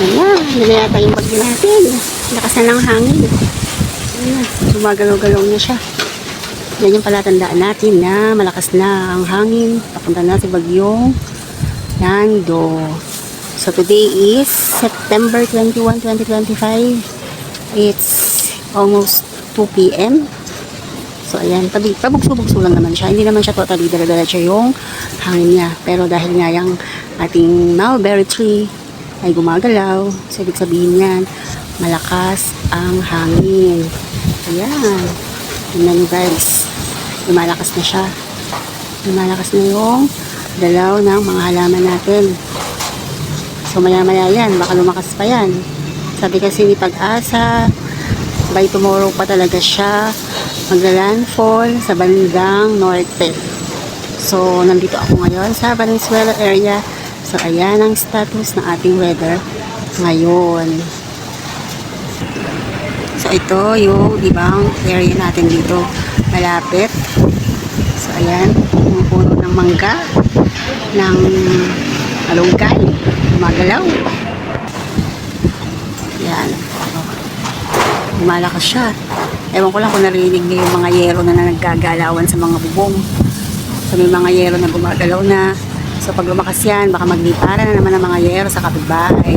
Ayan, nila yata yung bagyo natin. Lakas na ng hangin. Ayan, gumagalaw-galaw na siya. Yan yung palatandaan natin na malakas na ang hangin. Papunta na si bagyong Nando. So today is September 21, 2025. It's almost 2 p.m. So ayan, pabugso-bugso lang naman siya. Hindi naman siya totally dala-dala yung hangin niya. Pero dahil nga yung ating mulberry tree ay gumagalaw, so ibig sabihin yan, malakas ang hangin. Ayan. Nyo guys. Lumalakas na siya. Lumalakas na yung dalaw ng mga halaman natin. So maya-maya yan, baka lumakas pa yan. Sabi kasi ni Pag-asa, by tomorrow pa talaga siya magla-landfall sa bandang norte. So, nandito ako ngayon sa Valenzuela area. So, ayan ang status ng ating weather ngayon. So, ito yung ibang area natin dito. Malapit. So, ayan. Yung puno ng mangga. Ng alunggay. Gumagalaw. Yan. Lumalakas siya. Ewan ko lang kung narinig niyo yung mga yero na, na sa mga bubong. So may mga yero na gumagalaw na. So pag lumakas yan, baka magliparan na naman ang mga yero sa kapitbahay.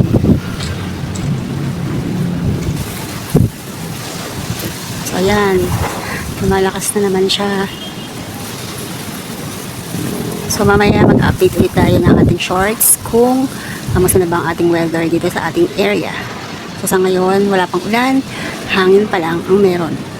So ayan, lumalakas na naman siya. So mamaya mag-update ulit tayo ng ating shorts kung kamusta na ba ang ating weather dito sa ating area. So sa ngayon, wala pang ulan, hangin pa lang ang meron.